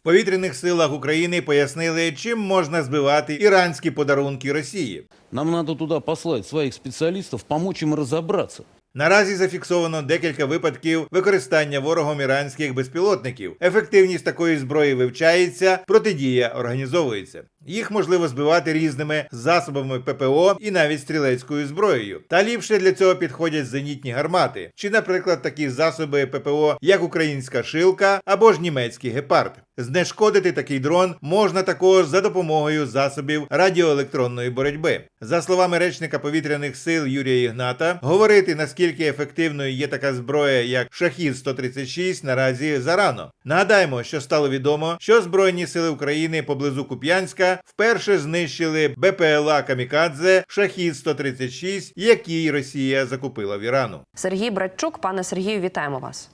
В повітряних силах України пояснили, чим можна збивати іранські подарунки Росії. Нам надо туда послать своїх спеціалістів, помочь їм разобраться. Наразі зафіксовано декілька випадків використання ворогом іранських безпілотників. Ефективність такої зброї вивчається, протидія організовується. Їх можливо збивати різними засобами ППО і навіть стрілецькою зброєю. Та ліпше для цього підходять зенітні гармати, чи, наприклад, такі засоби ППО, як українська шилка або ж німецький гепард. Знешкодити такий дрон можна також за допомогою засобів радіоелектронної боротьби. За словами речника повітряних сил Юрія Ігната, говорити наскільки ефективною є така зброя, як Шахід 136 наразі зарано. Нагадаємо, що стало відомо, що Збройні сили України поблизу Куп'янська вперше знищили БПЛА Камікадзе Шахід 136, який Росія закупила в Ірану. Сергій Братчук, пане Сергію, вітаємо вас.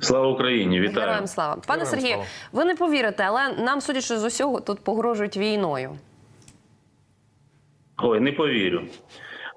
Слава Україні, вітаю. Героям слава. Пане Сергію, ви не повірите, але нам, судячи з усього, тут погрожують війною. Ой, не повірю.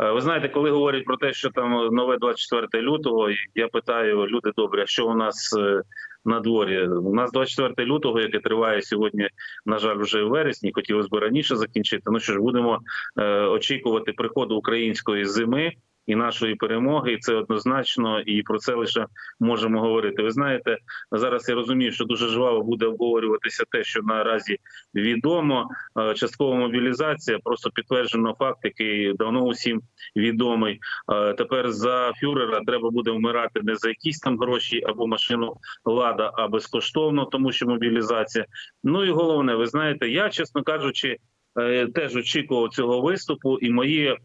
Е, Ви знаєте, коли говорять про те, що там нове 24 лютого, я питаю, люди добрі, а що у нас е, на дворі? У нас 24 лютого, яке триває сьогодні, на жаль, вже в вересні. Хотілося б раніше закінчити. Ну що ж, будемо е, очікувати приходу української зими. І нашої перемоги, і це однозначно, і про це лише можемо говорити. Ви знаєте, зараз я розумію, що дуже жваво буде обговорюватися те, що наразі відомо. Е, Часткова мобілізація просто підтверджено факт, який давно усім відомий. Е, Тепер за фюрера треба буде вмирати не за якісь там гроші або машину лада, а безкоштовно, тому що мобілізація. Ну і головне, ви знаєте, я чесно кажучи. Е, Теж очікував цього виступу, і мої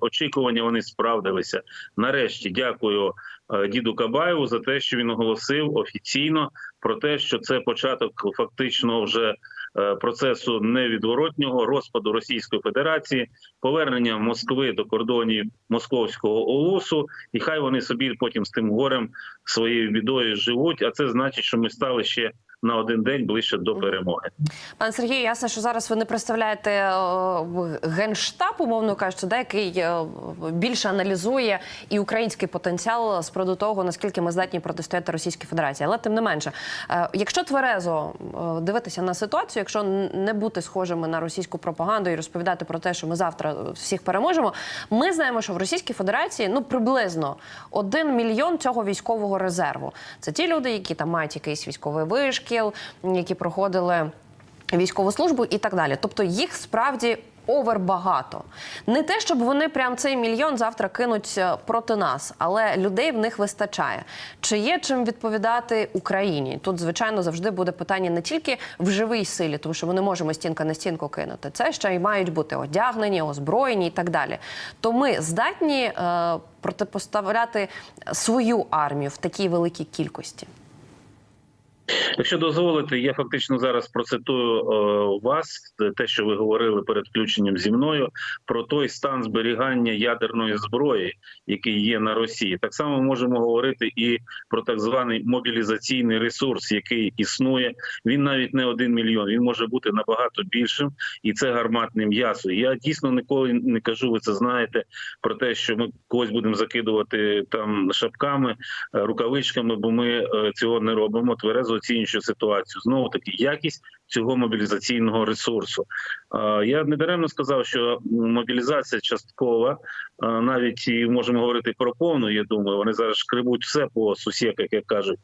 очікування вони справдилися. Нарешті дякую е, діду Кабаєву за те, що він оголосив офіційно про те, що це початок фактично вже е, процесу невідворотнього розпаду Російської Федерації, повернення Москви до кордонів московського олосу, і хай вони собі потім з тим горем своєю бідою живуть. А це значить, що ми стали ще на один день ближче до перемоги. Пане Сергію, ясно, що зараз ви не представляєте е, генштаб, умовно кажучи, да, який е, більше аналізує і український потенціал з приводу того, наскільки ми здатні протистояти Російській Федерації. Але тим не менше, е, якщо тверезо дивитися на ситуацію, якщо не бути схожими на російську пропаганду і розповідати про те, що ми завтра всіх переможемо, ми знаємо, що в Російській Федерації ну приблизно один мільйон цього військового резерву. Це ті люди, які там мають якийсь військовий вишкіл, які проходили військову службу і так далі. Тобто їх справді овер багато. Не те, щоб вони прям цей мільйон завтра кинуть е, проти нас, але людей в них вистачає. Чи є чим відповідати Україні? Тут, звичайно, завжди буде питання не тільки в живій силі, тому що ми не можемо стінка на стінку кинути. Це ще й мають бути одягнені, озброєні і так далі. То ми здатні е, протипоставляти свою армію в такій великій кількості. Якщо дозволите, я фактично зараз процитую е, вас те, що ви говорили перед включенням зі мною, про той стан зберігання ядерної зброї, який є на Росії. Так само можемо говорити і про так званий мобілізаційний ресурс, який існує. Він навіть не один мільйон, він може бути набагато більшим, і це гарматне м'ясо. Я дійсно ніколи не кажу, ви це знаєте про те, що ми когось будемо закидувати там шапками, рукавичками, бо ми е, цього не робимо. Тверезо оцінюючи ситуацію. Знову таки якість цього мобілізаційного ресурсу. Я не даремно сказав, що мобілізація часткова, навіть і можемо говорити про повну. Я думаю, вони зараз шкребуть все по сусіках, як кажуть.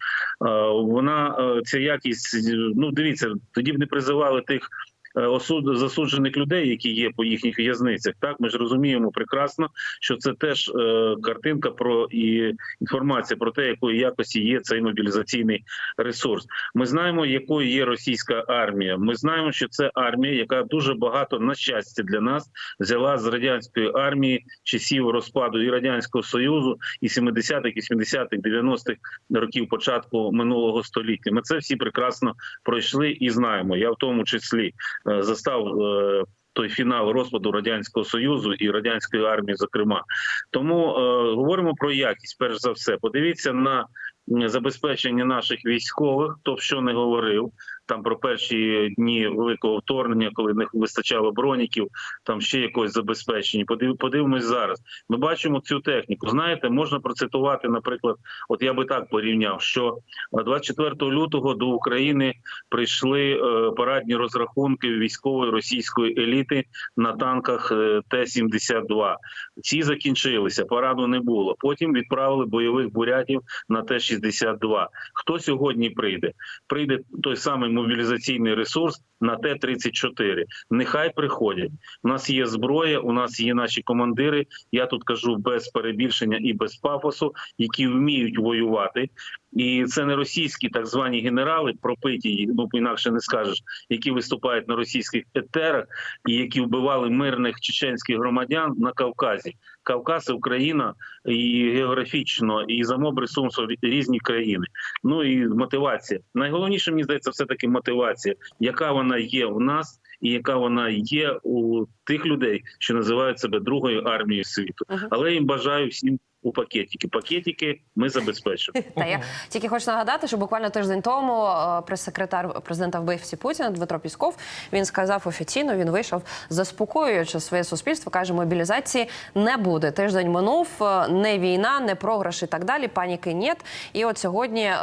Вона е, ця якість. Ну дивіться, тоді б не призивали тих. Е, Осуд засуджених людей, які є по їхніх в'язницях, так ми ж розуміємо прекрасно, що це теж е, картинка про і інформація про те, якої якості є цей мобілізаційний ресурс. Ми знаємо, якою є російська армія. Ми знаємо, що це армія, яка дуже багато на щастя для нас взяла з радянської армії часів розпаду і радянського союзу, і 70-х, 80-х, 90-х років початку минулого століття. Ми це всі прекрасно пройшли і знаємо. Я в тому числі застав. е, Той фінал розпаду радянського союзу і радянської армії, зокрема, тому е, говоримо про якість. Перш за все, подивіться на забезпечення наших військових, хто що не говорив. Там про перші дні великого вторгнення, коли не вистачало броніків, там ще якось забезпечення. Подив, подивимось зараз. Ми бачимо цю техніку. Знаєте, можна процитувати, наприклад, от я би так порівняв, що е, 24 лютого до України прийшли е, парадні розрахунки військової російської еліти на танках е, Т-72. Ці закінчилися, параду не було. Потім відправили бойових бурятів на Т-62. Хто сьогодні прийде? Прийде той самий мобілізаційний ресурс на Т-34. Нехай приходять. У нас є зброя, у нас є наші командири. Я тут кажу без перебільшення і без пафосу, які вміють воювати. І це не російські так звані генерали, пропиті, ну інакше не скажеш, які виступають на російських етерах і які вбивали мирних чеченських громадян на Кавказі. Кавказ, Україна і географічно, і за моб ресурсу різні країни. Ну і мотивація. Найголовніше мені здається, все таки мотивація, яка вона є в нас, і яка вона є у тих людей, що називають себе другою армією світу. Але їм бажаю всім у пакетики. Пакетики ми забезпечимо. Та я тільки хочу нагадати, що буквально тиждень тому е, прес-секретар президента вбивці Путіна Дмитро Пісков він сказав офіційно, він вийшов заспокоюючи своє суспільство. каже, мобілізації не буде. Тиждень минув, е, не війна, не програш і так далі. Паніки нет. І от сьогодні е,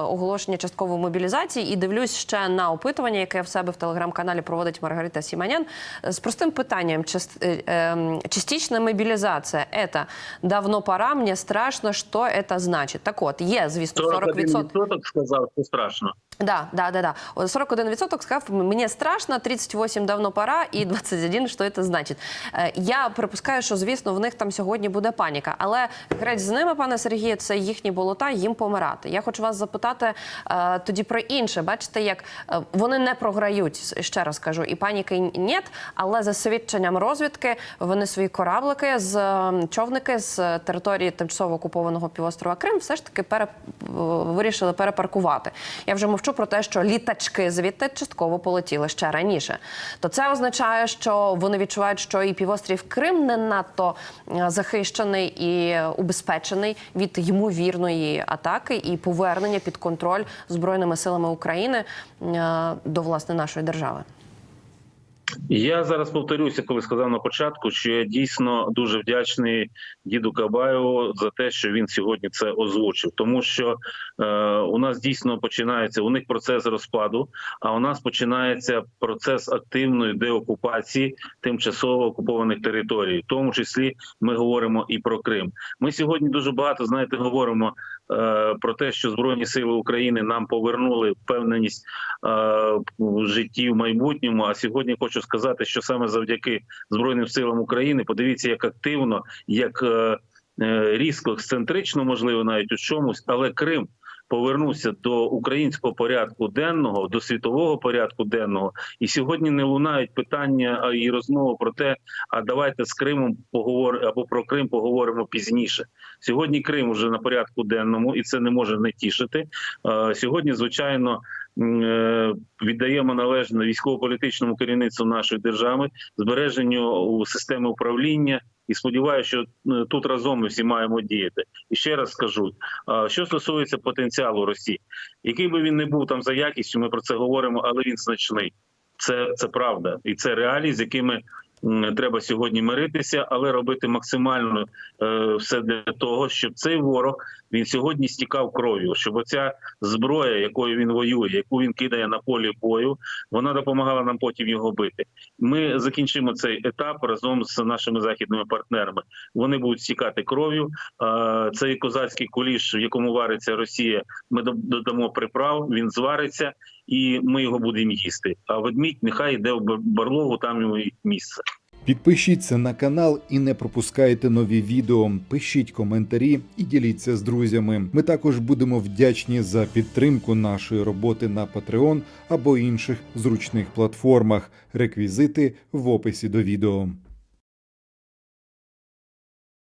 оголошення часткової мобілізації. І дивлюсь ще на опитування, яке в себе в телеграм-каналі проводить Маргарита Сіманян е, з простим питанням: Част- е, ем, частична мобілізація – це давно пора. Мені страшно, що це значить. Так от є, звісно, 40%. 41% сказав, що страшно. Да, да, да, да. Вот 41% сказав, мне страшно, 38 давно пора, і 21, що це значить. Е, Я припускаю, що звісно в них там сьогодні буде паніка. Але грець з ними, пане Сергію, це їхні болота, їм помирати. Я хочу вас запитати е, тоді про інше. Бачите, як е, вони не програють, ще раз кажу, і паніки нет, але за свідченням розвідки вони свої кораблики з човники з території тимчасово окупованого півострова Крим все ж таки пере, вирішили перепаркувати. Я вже мовчу про те, що літачки звідти частково полетіли ще раніше. То це означає, що вони відчувають, що і півострів Крим не надто е, захищений і убезпечений від ймовірної атаки і повернення під контроль збройними силами України е, до власне нашої держави. Я зараз повторюся, коли сказав на початку, що я дійсно дуже вдячний діду Кабаєву за те, що він сьогодні це озвучив, тому що е, у нас дійсно починається у них процес розпаду, а у нас починається процес активної деокупації тимчасово окупованих територій. В тому числі ми говоримо і про Крим. Ми сьогодні дуже багато знаєте говоримо е, про те, що збройні сили України нам повернули впевненість е, в житті в майбутньому. А сьогодні хочу сказати, що саме завдяки збройним силам України, подивіться, як активно, як е, е, різко ексцентрично, можливо, навіть у чомусь, але Крим. Повернувся до українського порядку денного, до світового порядку денного, і сьогодні не лунають питання і розмови про те, а давайте з Кримом поговоримо або про Крим поговоримо пізніше. Сьогодні Крим вже на порядку денному, і це не може не тішити. Е, Сьогодні, звичайно, е, віддаємо належне військово-політичному керівництву нашої держави, збереженню системи управління. І сподіваюся, що е, тут разом ми всі маємо діяти. І ще раз скажу: е, що стосується потенціалу Росії, який би він не був там за якістю, ми про це говоримо, але він значний. Це, це правда, і це реалії, з якими треба сьогодні миритися, але робити максимально е, все для того, щоб цей ворог він сьогодні стікав кров'ю, щоб оця зброя, якою він воює, яку він кидає на полі бою, вона допомагала нам потім його бити. Ми закінчимо цей етап разом з нашими західними партнерами. Вони будуть стікати кров'ю. Е, Цей козацький куліш, в якому вариться Росія, ми додамо приправ. Він звариться, і ми його будемо їсти. А ведмідь нехай йде в бар- барлогу, там йому місце. Підпишіться на канал і не пропускайте нові відео. Пишіть коментарі і діліться з друзями. Ми також будемо вдячні за підтримку нашої роботи на Patreon або інших зручних платформах. Реквізити в описі до відео.